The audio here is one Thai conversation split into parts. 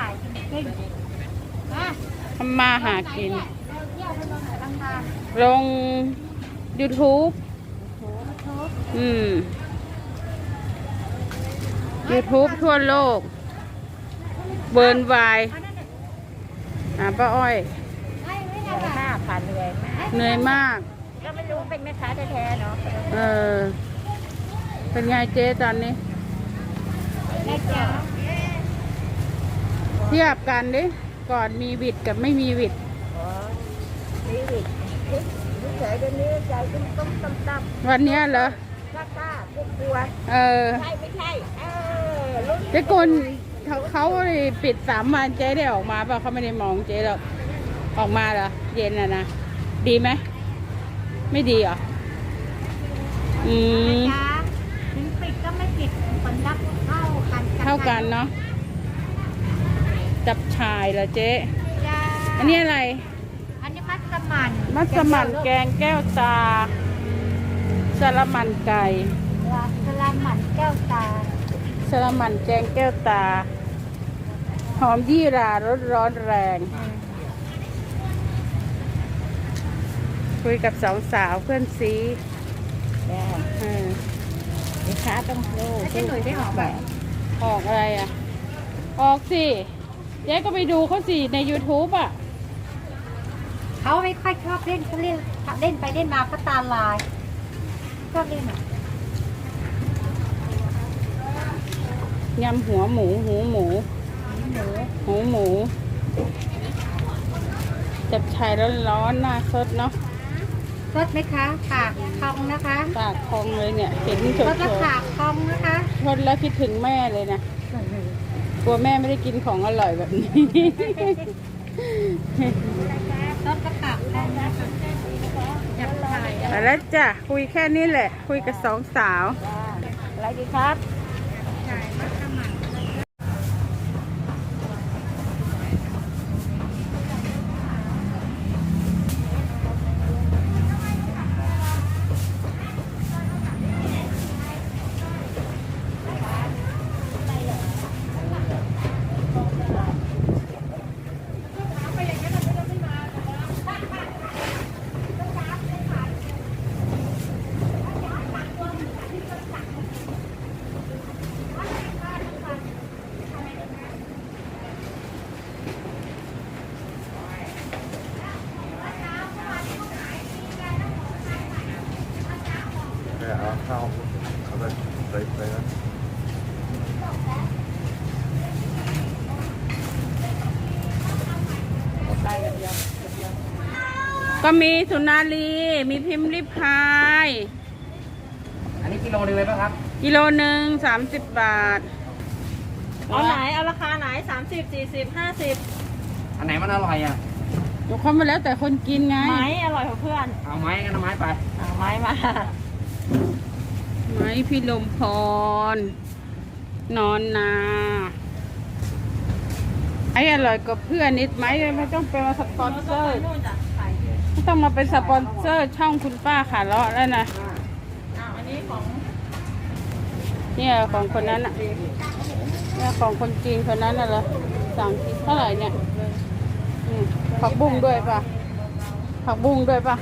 ขายจริงๆนะทำมาหากินเที่ยวไปลงไหนบ้างคะลง YouTube โอ้โหทุกอืม YouTube ทั่วโลก เบิร์นวายอันนั้นเนี่ยหาป้าอ้อย ไม่ไม่ได้แบบห้าพันเลยแม่เหนื่อยมาก ก็ไม่รู้เป็นแม่ค้าแท้ๆเนาะเออ เป็นไงเจ๊ตอนนี้ แม่จ๋า เทียบกันดิก่อนมีวิดกับไม่มีวิดอ๋อชีวิตนิสัยเดี๋ยวนี้ใจตุ้มตุ้มตั้มตั้มวันเนี้ยเหรอ กล้ากล้ากลัวกลัวเออใช่ไม่ใช่ เออลุ้นเจ๊กุลเขาเขาปิดสามวันเจ๊ได้ออกมาเปล่ะเขาไม่ได้มองเจ๊หรอกออกมาเหรอ เย็นอะนะ ดีไหม ไม่ดีเหรอ อืมจ๋าถึงปิดก็ไม่ปิดผลลัพธ์เท่ากันเท่ากันเนาะ จับชายเหรอเจ๊จ้าอันนี้อะไร อันนี้มัสมั่นมัสมั่นแกงแก้วตาสลัมันไก่สลามหมันแก้วตาสลัมันแกงแก้วตา หอมยี่หรารสร้อนแรง คุยกับสองสาวเพื่อนซีจ้าเออแม่ค้าต้องรู้แล้วเจ๊หนุ่ยได้ออกแบบออกอะไรอะ ออกสิเจ๊ก็ไปดูเขาสิใน YouTube อะ เขาไม่ค่อยชอบเล่นเขาเล่นเล่นไปเล่นมาเขาตาลายชอบเล่นอะยำหัวหมูหูหมูหมูหูหมู จับชายร้อนๆหน้าสดเนาะรสไหมคะปากทองนะคะปากพองเลยเนี่ยเห็นโฉรสละบปากทองนะคะๆทนแล้วคิดถึงแม่เลยนะ กลัวแม่ไม่ได้กินของอร่อยแบบนี้รสละปากทองนะคะอยากถ่ายไปแล้วจ้ะคุยแค่นี้แหละ คุยกับสองสาวจ้าอะไรดีครับ ถ่ายมัสมั่นเนี่ยเอาเข้าเอาไปไปไปนะ ก็มีสุนารีมีพิมพ์ริพาย อันนี้กิโลนึงเลยป่ะครับกิโลหนึ่งสามสิบบาท เอาไหน เอาราคาไหนสามสิบสี่สิบห้าสิบอันไหนมันอร่อยอะเดี๋ยวเขามาแล้วแต่คนกินไง ไม้อร่อยกว่าเพื่อนเอาไม้กันเอาไม้ไป เอาไม้มา ไม้พี่ลมพร นอนนา ไอ้อร่อยกว่าเพื่อนนิดไหมไม่ต้องเป็นสปอนเซอร์ นู่นจ้ะ ต้องมาเป็นสปอนเซอร์ช่องคุณป้าขาเลาะแล้วนะอ้าวอันนี้ของ เนี่ยของคนนั้นอะเนี่ยของคนจีนคนนั้นน่ะเหรอสั่งกินเท่าไหร่เนี่ยอืมผักบุ้งด้วยป่ะ ผักบุ้งด้วยป่ะ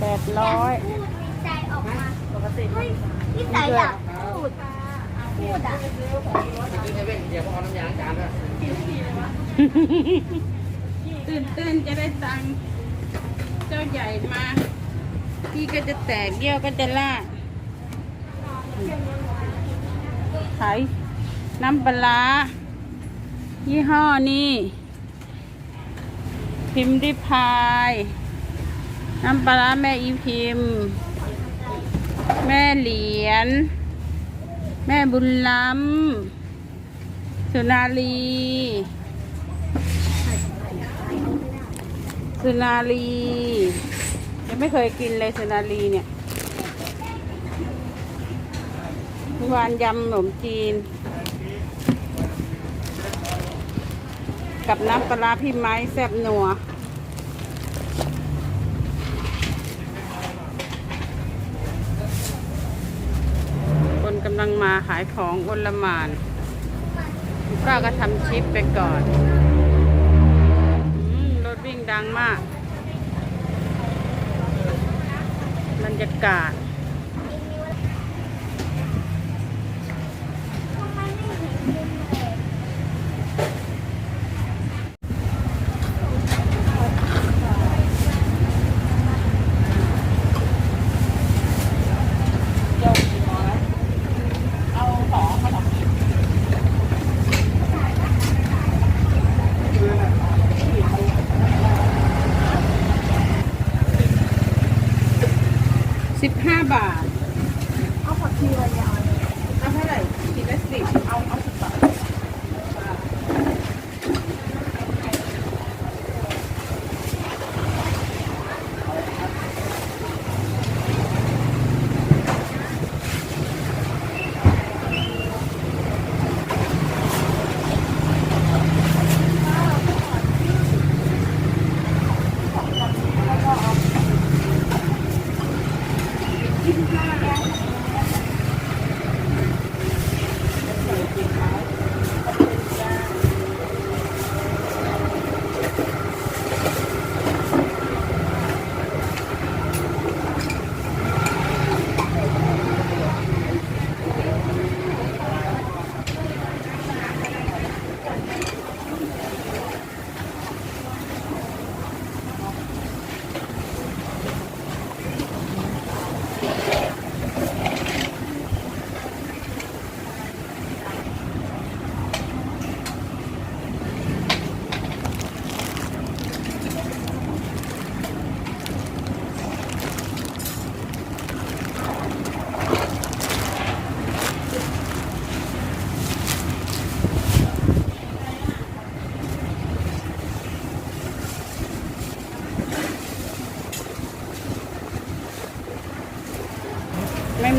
แปดร้อยใจออกมาปกติพี่ใจอยากพูด พูดอะเซเว่นเดี๋ยวพอเอาน้ำยางจานด้วย ตื่นเต้นจะได้ตังค์เจ้าใหญ่มาพี่ก็จะแตกเยี่ยวก็จะล่าขายน้ำปลาร้ายี่ห้อนี้พิมพ์ริพาย น้ำปลาร้าแม่อีพิมพ์ แม่เหรียญ แม่บุญล้ำ สุนารีสุนารียังไม่เคยกินเลยสุนารีเนี่ยเมื่อวานยำขนมจีน กับน้ำปลาพี่ไม้แซ่บนัวคนกำลังมาขายของอลหมาน ป้าก็ทำชิปไปก่อนอรถวิ่งดังมาก บรรยากาศ สิบห้าบาท เอาผักชีอะไรยาวเอาเท่าไหร่ขีดละสิบเอาเอา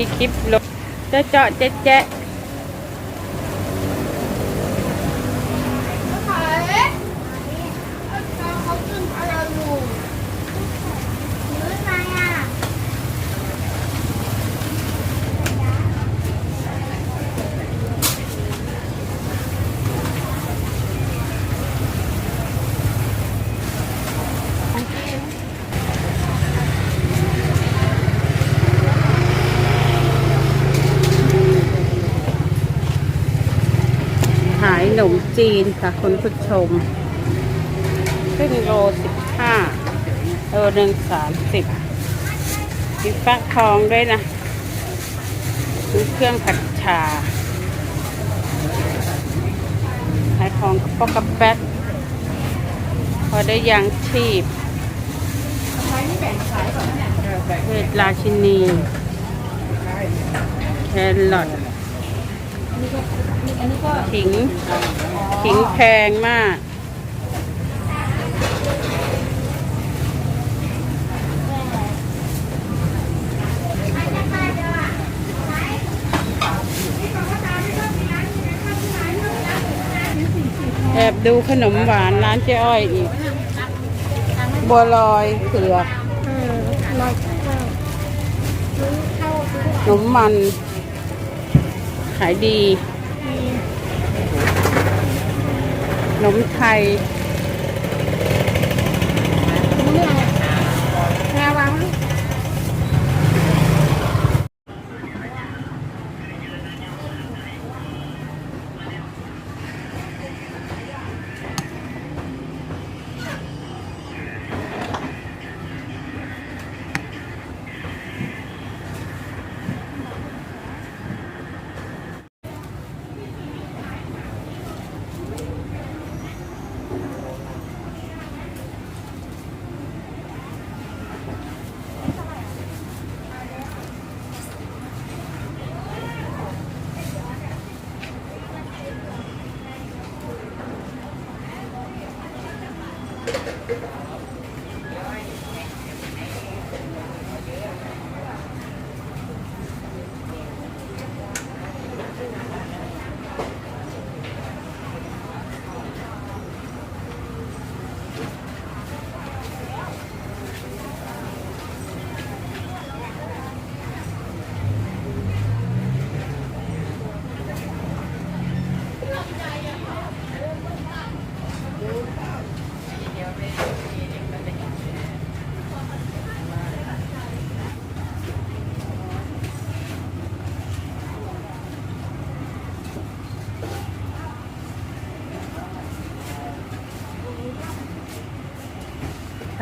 มีคลิปลงเจาะเจ๊ะแจ๊ะแจ๊ะ เขากินอะไรอยู่หรือไงอะ ขายขนม จีนค่ะคุณผู้ชมครึ่งโลสิบห้าโลหนึ่งสามสิบมีฟักทองด้วยนะมีเครื่องผัดชาขายของกระป๋อกกระแป๊กพอได้ยังชีพเวทราชินีแครอท ขิง ขิงแพงมาก แอบดูขนมหวานร้านเจ๊อ้อยอีก บัวลอยเผือกเออลอยเข้าซื้อเข้าซื้อขนมมัน ขายดีขนมไทย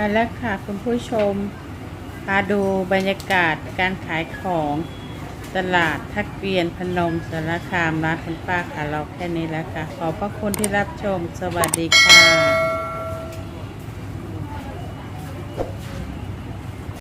ไปแล้วค่ะคุณผู้ชมมาดูบรรยากาศการขายของตลาดทักเกียนพนมสารคามร้านคุณป้าค่ะเราแค่นี้แล้วค่ะ ขอบพระคุณที่รับชม สวัสดีค่ะ